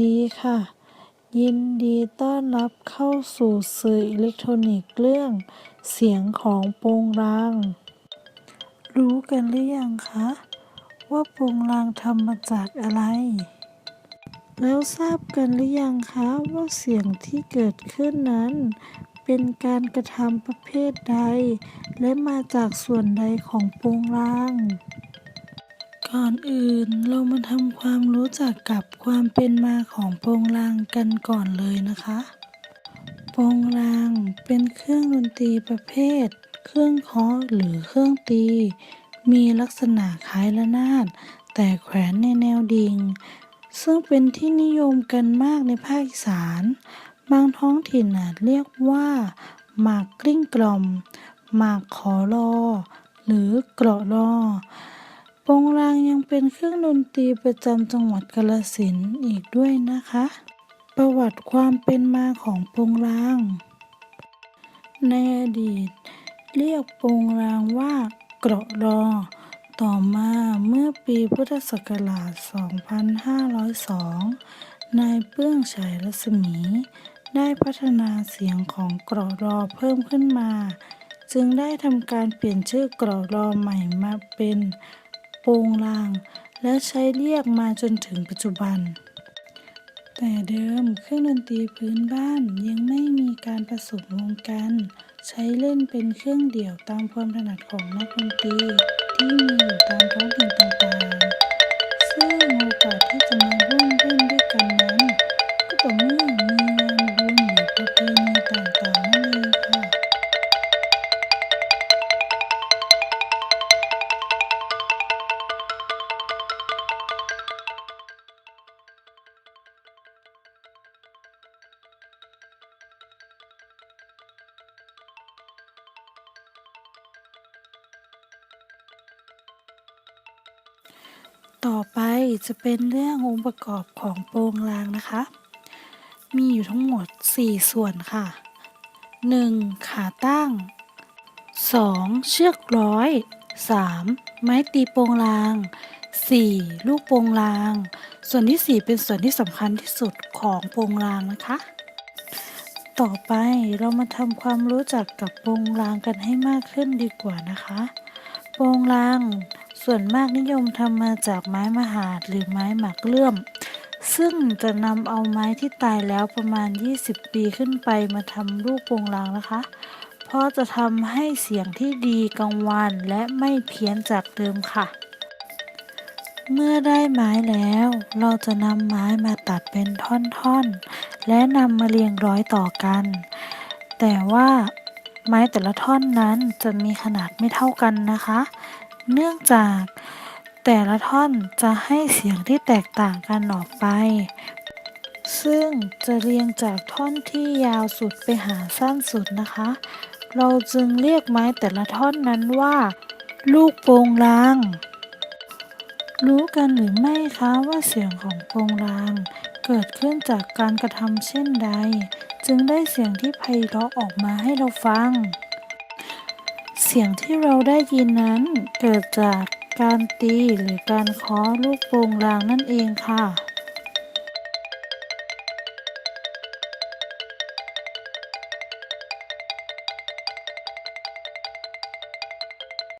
ดีค่ะ ยินดีต้อนรับเข้าสู่สื่ออิเล็กทรอนิกส์เรื่อง เสียงของโปงลาง รู้กันหรือยังคะ ว่าโปงลางทำมาจากอะไร แล้วทราบกันหรือยังคะ ว่าเสียงที่เกิดขึ้นนั้น เป็นการกระทำประเภทใด และมาจากส่วนใดของโปงลาง ก่อนอื่นเรามาทำความรู้จักกับความเป็นมาของโปงลางกันก่อนเลยนะคะ โปงลางเป็นเครื่องดนตรีประเภท เครื่องเคาะหรือเครื่องตี มีลักษณะคล้ายระนาด แต่แขวนในแนวดิ่ง ซึ่งเป็นที่นิยมกันมากในภาคอีสาน บางท้องถิ่นอาจเรียกว่าหมากกลิ้งกล่อมหมากขอรอ หรือเกราะรอ โปงลางยังเป็นเครื่องดนตรีประจำจังหวัดกาฬสินธุ์อีกด้วยนะคะ ประวัติความเป็นมาของโปงลาง ในอดีต เรียกโปงลางว่า เกราะรอ ต่อมาเมื่อปีพุทธศักราช 2502 นายเปื้องฉายรัศมี ได้พัฒนาเสียงของเกราะรอเพิ่มขึ้นมา จึงได้ทำการเปลี่ยนชื่อเกราะรอใหม่มาเป็น โปงลาง และใช้เรียกมาจนถึงปัจจุบัน แต่เดิมเครื่องดนตรีพื้นบ้านยังไม่มีการผสมวงกัน ใช้เล่นเป็นเครื่องเดี่ยวตามความถนัดของนักดนตรีที่มีอยู่ตามท้องถิ่นต่างๆ ซึ่งโอกาสที่จะ ต่อไปจะเป็นเรื่ององค์ประกอบของโปรงลางนะคะ มีอยู่ทั้งหมด 4 ส่วนค่ะ 1. ขาตั้ง 2. เชือกร้อย 3. ไม้ตีโปรงลาง 4. ลูกโปรงลาง ส่วนที่ 4 เป็นส่วนที่สำคัญที่สุดของโปรงลางนะคะ ต่อไปเรามาทำความรู้จักกับโปรงลางกันให้มากขึ้นดีกว่านะคะ โปรงลาง ส่วนมากนิยมทำมาจากไม้มหาดหรือไม้หมักเลื่อม ซึ่งจะนำเอาไม้ที่ตายแล้วประมาณ 20 ปีขึ้นไปมาทำลูกโปงลางนะคะ เพราะจะทำให้เสียงที่ดีกังวานและไม่เพี้ยนจากเดิมค่ะ เมื่อได้ไม้แล้ว เราจะนำไม้มาตัดเป็นท่อนๆ และนำมาเรียงร้อยต่อกัน แต่ว่าไม้แต่ละท่อนนั้นจะมีขนาดไม่เท่ากันนะคะ เนื่องจากแต่ละท่อนจะให้เสียงที่แตกต่างกันออกไป ซึ่งจะเรียงจากท่อนที่ยาวสุดไปหาสั้นสุดนะคะ เราจึงเรียกไม้แต่ละท่อนนั้นว่า ลูกโปงลาง รู้กันหรือไม่คะว่าเสียงของโปงลางเกิดขึ้นจากการกระทำเช่นใด จึงได้เสียงที่ไพเราะออกมาให้เราฟัง เสียงที่เราได้ยินนั้นเกิดจากการตีหรือการเคาะลูกโป่งลางนั่นเองค่ะ